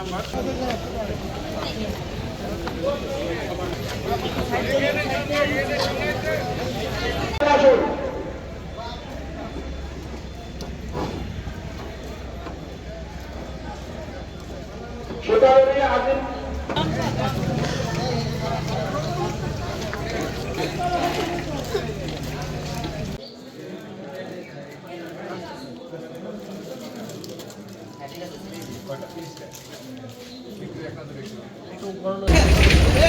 আমরা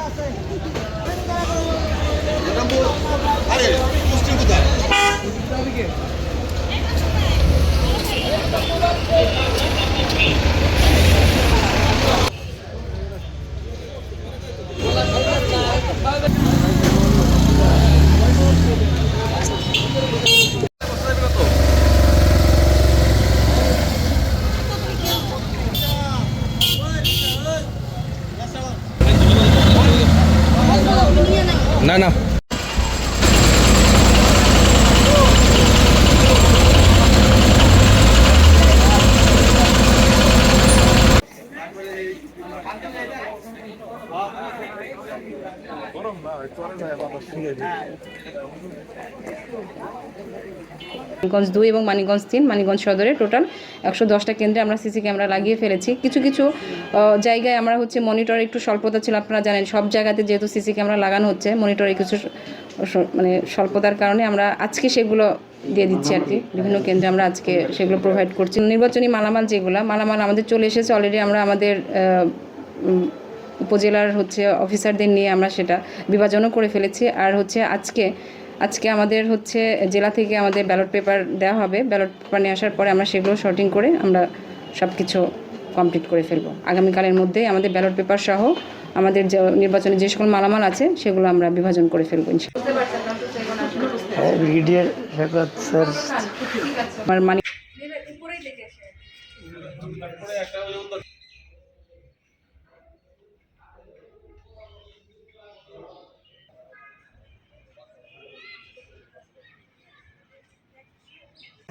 আছে নাকি না মানিকগঞ্জ দুই এবং মানিকগঞ্জ তিন, মানিকগঞ্জ সদরে টোটাল একশো দশটা কেন্দ্রে আমরা সিসি ক্যামেরা লাগিয়ে ফেলেছি। কিছু কিছু জায়গায় আমরা হচ্ছে মনিটর একটু স্বল্পতা ছিল, আপনারা জানেন, সব জায়গাতে যেহেতু সিসি ক্যামেরা লাগানো হচ্ছে, মনিটরে কিছু মানে স্বল্পতার কারণে আমরা আজকে সেগুলো দিয়ে দিচ্ছি আর কি। বিভিন্ন কেন্দ্রে আমরা আজকে সেগুলো প্রোভাইড করছি। নির্বাচনী মালামাল যেগুলো, মালামাল আমাদের চলে এসেছে অলরেডি আমরা আমাদের উপজেলার হচ্ছে অফিসারদের নিয়ে আমরা সেটা বিভাজনও করে ফেলেছি। আর হচ্ছে আজকে আজকে আমাদের হচ্ছে জেলা থেকে আমাদের ব্যালট পেপার দেওয়া হবে। ব্যালট পেপার নিয়ে আসার পরে আমরা সেগুলো শর্টিং করে আমরা সব কিছু কমপ্লিট করে ফেলব। আগামীকালের মধ্যেই আমাদের ব্যালট পেপার সহ আমাদের যে নির্বাচনে যে সকল মালামাল আছে সেগুলো আমরা বিভাজন করে ফেলব স্যার। আমার মানে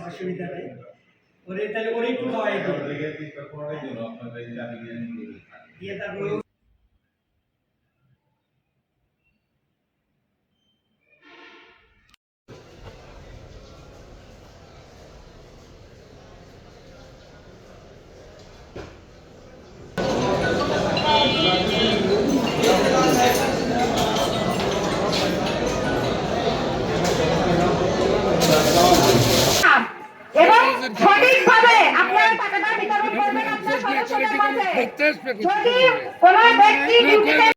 অসুবিধা নেই। ওরে তাহলে ওরে একটু খাওয়াই দিয়ে তারপরে এবং সঠিকভাবে আপনারা টাকাটা বিতরণ করবেন আপনার সদস্যদের মাঝে। যদি কোনো ব্যক্তি